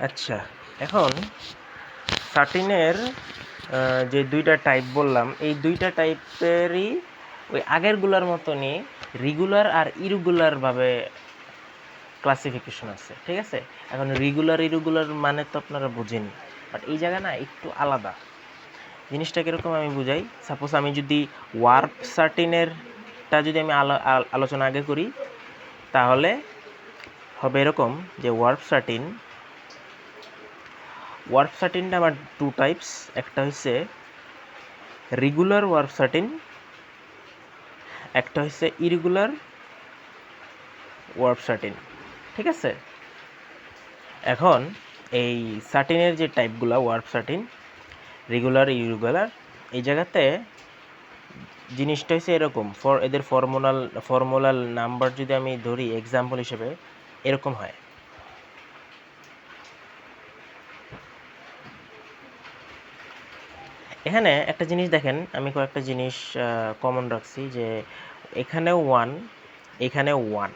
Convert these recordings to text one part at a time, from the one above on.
আচ্ছা এখন সাটিনের যে দুইটা টাইপ বললাম, এই দুইটা টাইপেরই ওই আগেরগুলোর মতনই রেগুলার আর ইরেগুলারভাবে ক্লাসিফিকেশন আছে, ঠিক আছে? এখন রেগুলার ইরেগুলার মানে তো আপনারা বুঝেনি বাট এই জায়গা না একটু আলাদা। জিনিসটা কীরকম আমি বুঝাই? সাপোজ আমি যদি ওয়ার্প সার্টিনেরটা যদি আমি আলো- আল- আলোচনা আগে করি, তাহলে হবে এরকম যে ওয়ার্প সার্টিন ওয়ার্প সার্টিনটা আমার টু টাইপস একটা হচ্ছে রেগুলার ওয়ার্প সার্টিন একটা হচ্ছে ইরেগুলার ওয়ার্প সার্টিন ঠিক আছে এখন এই সার্টিনের যে টাইপগুলো ওয়ার্প সার্টিন রেগুলার ইরেগুলার এই জায়গাতে জিনিসটা হচ্ছে এরকম ফর এদের ফর্মুলাল ফর্মুলাল নাম্বার যদি আমি ধরি এক্সাম্পল হিসেবে এরকম হয় এখানে একটা জিনিস দেখেন, আমি কয়েকটা জিনিস কমন রাখছি যে এখানেও ওয়ান এখানেও ওয়ান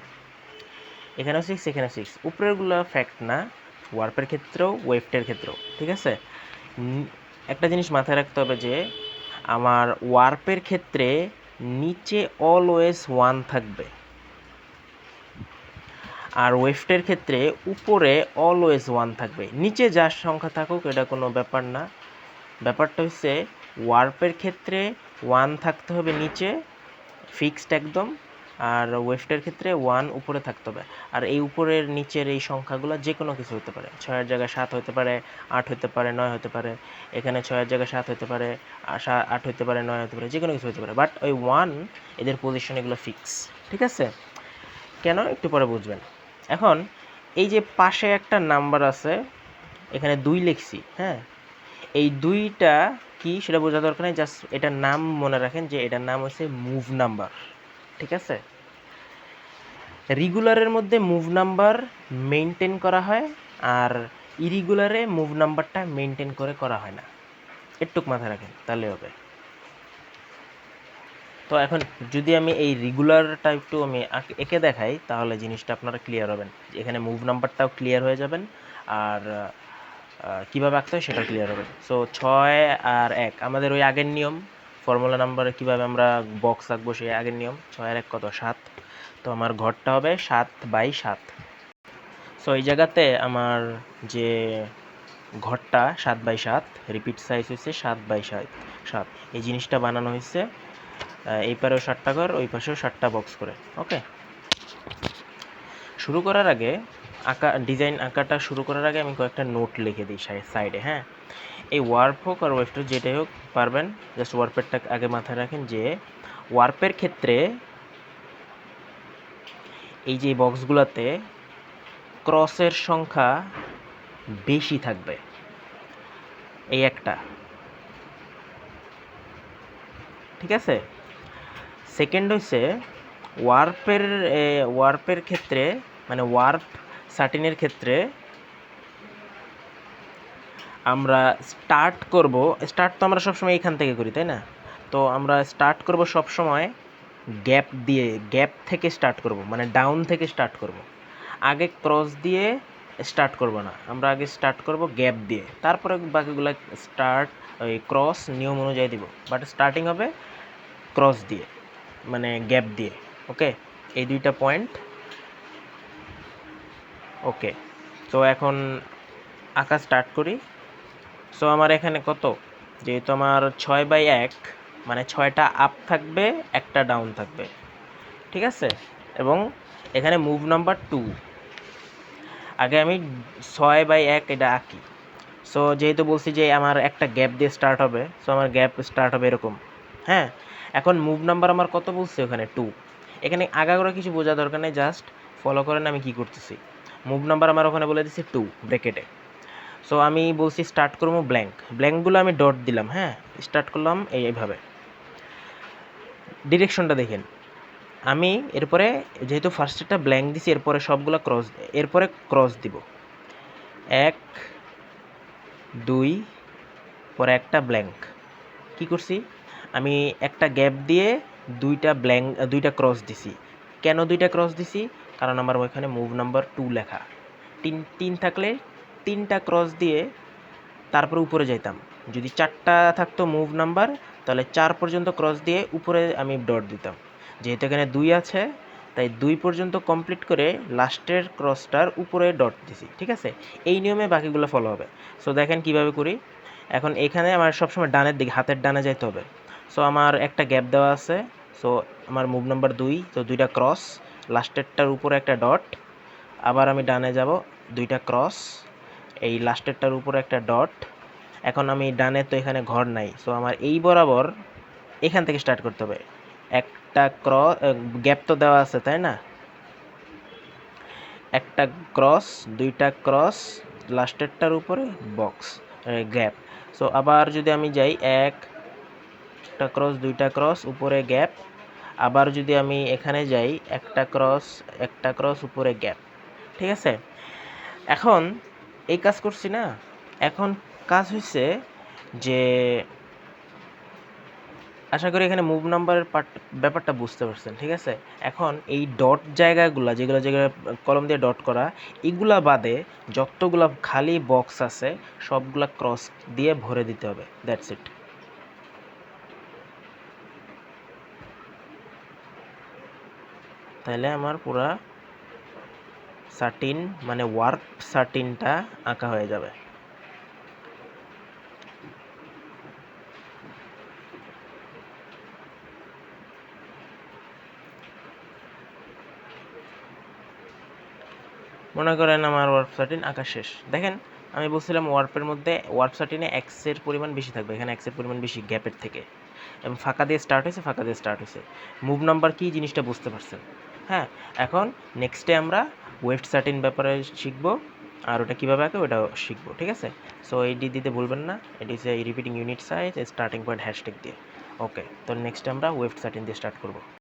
এখানেও সিক্স এখানেও সিক্স উপরেরগুলো ফ্যাক্ট না ওয়ার্পের ক্ষেত্রেও ওয়েফটের ক্ষেত্রেও, ঠিক আছে? একটা জিনিস মাথায় রাখতে হবে যে আমার ওয়ার্পের ক্ষেত্রে নিচে অলওয়েজ ওয়ান থাকবে। আর ওয়েফটের ক্ষেত্রে উপরে অলওয়েজ ওয়ান থাকবে। নিচে যার সংখ্যা থাকুক, এটা কোনো ব্যাপার না। ব্যাপারটা হচ্ছে ওয়ার্পের ক্ষেত্রে ওয়ান থাকতে হবে নিচে ফিক্সড একদম, আর ওয়েফটের ক্ষেত্রে ওয়ান উপরে থাকতে হবে। আর এই উপরের নিচের এই সংখ্যাগুলো যে কোনো কিছু হতে পারে। ছয়ের জায়গায় সাত হতে পারে, আট হতে পারে, নয় হতে পারে, এখানে ছয়ের জায়গায় সাত হতে পারে আট হতে পারে, নয় হতে পারে যে কোনো কিছু হতে পারে। বাট ওই ওয়ান এদের পজিশন এগুলো ফিক্স ঠিক আছে? কেন? একটু পরে বুঝবেন। এখন এই যে পাশে একটা নাম্বার আছে, এখানে দুই লিখছি হ্যাঁ? এই দুইটা কি সেটা বোঝা দরকার নেই জাস্ট এটার নাম মনে রাখেন যে এটার নাম হচ্ছে মুভ নাম্বার ঠিক আছে? রেগুলারের মধ্যে মুভ নাম্বার মেনটেন করা হয় আর ইরেগুলারে মুভ নাম্বারটা মেনটেন করে করা হয় না। একটুক মাথায় রাখেন, তাহলে হবে। তো এখন যদি আমি এই রেগুলার একটু আমি এঁকে দেখাই, তাহলে জিনিসটা আপনারা ক্লিয়ার হবেন। এখানে মুভ নাম্বারটাও ক্লিয়ার হয়ে যাবেন। আর কীভাবে আঁকতে হয় সেটা ক্লিয়ার হবে। সো ছয় আর এক, আমাদের ওই আগের নিয়ম ফর্মুলা নাম্বারে কীভাবে আমরা বক্স আঁকবো সেই আগের নিয়ম, ছয় আর এক কত? সাত। তো আমার ঘরটা হবে সাত বাই সাত। সো এই জায়গাতে আমার যে ঘরটা সাত বাই সাত রিপিট সাইজ হচ্ছে সাত বাই সাত সাত। এই জিনিসটা বানানো হয়েছে এই পারেও ষাটটা ঘর, ওই পাশেও ষাটটা বক্স করে ওকে শুরু করার আগে আঁকা ডিজাইন আঁকাটা শুরু করার আগে আমি কয়েকটা নোট লিখে দিই সাইডে হ্যাঁ? এই ওয়ার্প হোক আর ওয়েস্টার যেটাই হোক, পারবেন? জাস্ট ওয়ার্পেরটা আগে মাথায় রাখেন যে ওয়ার্পের ক্ষেত্রে এই যে বক্সগুলোতে ক্রসের সংখ্যা বেশি থাকবে। এই একটা। ঠিক আছে? সেকেন্ড হচ্ছে ওয়ার্পের ওয়ার্পের ক্ষেত্রে মানে ওয়ার্প সার্টিনের ক্ষেত্রে আমরা স্টার্ট করব, স্টার্ট তো আমরা সবসময় এখান থেকে করি, তাই না? তো আমরা স্টার্ট করব সবসময় গ্যাপ দিয়ে, গ্যাপ থেকে স্টার্ট করব মানে ডাউন থেকে স্টার্ট করব। আগে ক্রস দিয়ে স্টার্ট করব না, আমরা আগে স্টার্ট করব গ্যাপ দিয়ে। তারপরে বাকিগুলো স্টার্ট, ওই ক্রস নিয়ম অনুযায়ী দিব বাট স্টার্টিং হবে ক্রস দিয়ে মানে গ্যাপ দিয়ে ওকে এই দুইটা পয়েন্ট ওকে। তো এখন আঁকা স্টার্ট করি। সো আমার এখানে কত? যেহেতু আমার ছয় বাই এক মানে ছয়টা আপ থাকবে, একটা ডাউন থাকবে। ঠিক আছে? এবং এখানে মুভ নাম্বার টু আগে আমি ছয় বাই এক এটা আঁকি। সো যেহেতু বলছি যে আমার একটা গ্যাপ দিয়ে স্টার্ট হবে সো আমার গ্যাপ স্টার্ট হবে এরকম। হ্যাঁ? এখন মুভ নাম্বার আমার কত বলছে ওখানে? টু এখানে আগাগোড়া কিছু বোঝা দরকার নেই জাস্ট ফলো করেন আমি কি করতেছি। মুভ নাম্বার আমার ওখানে বলে দিচ্ছি টু ব্রেকেটে সো আমি বলছি স্টার্ট করব ব্ল্যাঙ্ক ব্ল্যাঙ্কগুলো আমি ডট দিলাম হ্যাঁ? স্টার্ট করলাম এই এইভাবে। ডিরেকশনটা দেখেন। আমি এরপরে যেহেতু ফার্স্টেরটা ব্ল্যাঙ্ক দিছি, এরপরে সবগুলো ক্রস এরপরে ক্রস দিব। এক, দুই, পরে একটা ব্ল্যাঙ্ক কি করছি? আমি একটা গ্যাপ দিয়ে দুইটা ব্ল্যাঙ্ক দুইটা ক্রস দিছি। কেন দুইটা ক্রস দিছি? কারণ আমার ওইখানে মুভ নাম্বার টু লেখা। তিন তিন থাকলে তিনটা ক্রস দিয়ে তারপর উপরে যাইতাম। যদি চারটা থাকতো মুভ নাম্বার তাহলে চার পর্যন্ত ক্রস দিয়ে উপরে আমি ডট দিতাম। যেহেতু এখানে দুই আছে, তাই দুই পর্যন্ত কমপ্লিট করে লাস্টের ক্রসটার উপরে ডট দিছি, ঠিক আছে? এই নিয়মে বাকিগুলো ফলো হবে। সো দেখেন কীভাবে করি। এখন এখানে আমার সবসময় ডানের দিকে, হাতের ডানে যাইতে হবে। সো আমার একটা গ্যাপ দেওয়া আছে। সো আমার মুভ নাম্বার দুই, তো দুইটা ক্রস লাস্টেরটার উপরে একটা ডট আবার আমি ডানে যাব, দুইটা ক্রস এই লাস্টেরটার উপরে একটা ডট এখন আমি ডানে তো এখানে ঘর নাই সো আমার এই বরাবর এখান থেকে স্টার্ট করতে হবে। একটা ক্রস গ্যাপ তো দেওয়া আছে, তাই না? একটা ক্রস দুইটা ক্রস লাস্টেরটার উপরে বক্স গ্যাপ সো আবার যদি আমি যাই, এক একটা ক্রস দুইটা ক্রস উপরে গ্যাপ আবার যদি আমি এখানে যাই, একটা ক্রস একটা ক্রস উপরে গ্যাপ ঠিক আছে? এখন এই কাজ করছি না। এখন কাজ হয়েছে যে, আশা করি এখানে মুভ নাম্বারের পার্ট ব্যাপারটা বুঝতে পারছেন, ঠিক আছে? এখন এই ডট জায়গাগুলো, যেগুলো যেগুলো কলম দিয়ে ডট করা, এগুলা বাদে যতগুলা খালি বক্স আছে, সবগুলা ক্রস দিয়ে ভরে দিতে হবে। দ্যাটস ইট তাহলে আমার পুরা সার্টিন মানে ওয়ার্প সার্টিনটা আঁকা হয়ে যাবে। মনে করেন আমার ওয়ার্প সার্টিন আঁকা শেষ। দেখেন, আমি বলছিলাম ওয়ার্পের মধ্যে ওয়ার্প সার্টিনে এক্সের পরিমাণ বেশি থাকবে। এখানে এক্সের পরিমাণ বেশি গ্যাপের থেকে। এবং ফাঁকা দিয়ে স্টার্ট হয়েছে, ফাঁকা দিয়ে স্টার্ট হয়েছে। মুভ নাম্বার কী জিনিসটা বুঝতে পারছেন? হ্যাঁ এখন নেক্সটে আমরা ওয়েস্ট সার্টিন ব্যাপারে শিখব, আর ওটা কীভাবে আঁকে ওটাও শিখব, ঠিক আছে? সো এটি দিতে ভুলবেন না এটি হচ্ছে repeating unit size starting point hashtag দিয়ে। ওকে তো নেক্সট আমরা ওয়েস্ট সার্টিন দিয়ে স্টার্ট করব।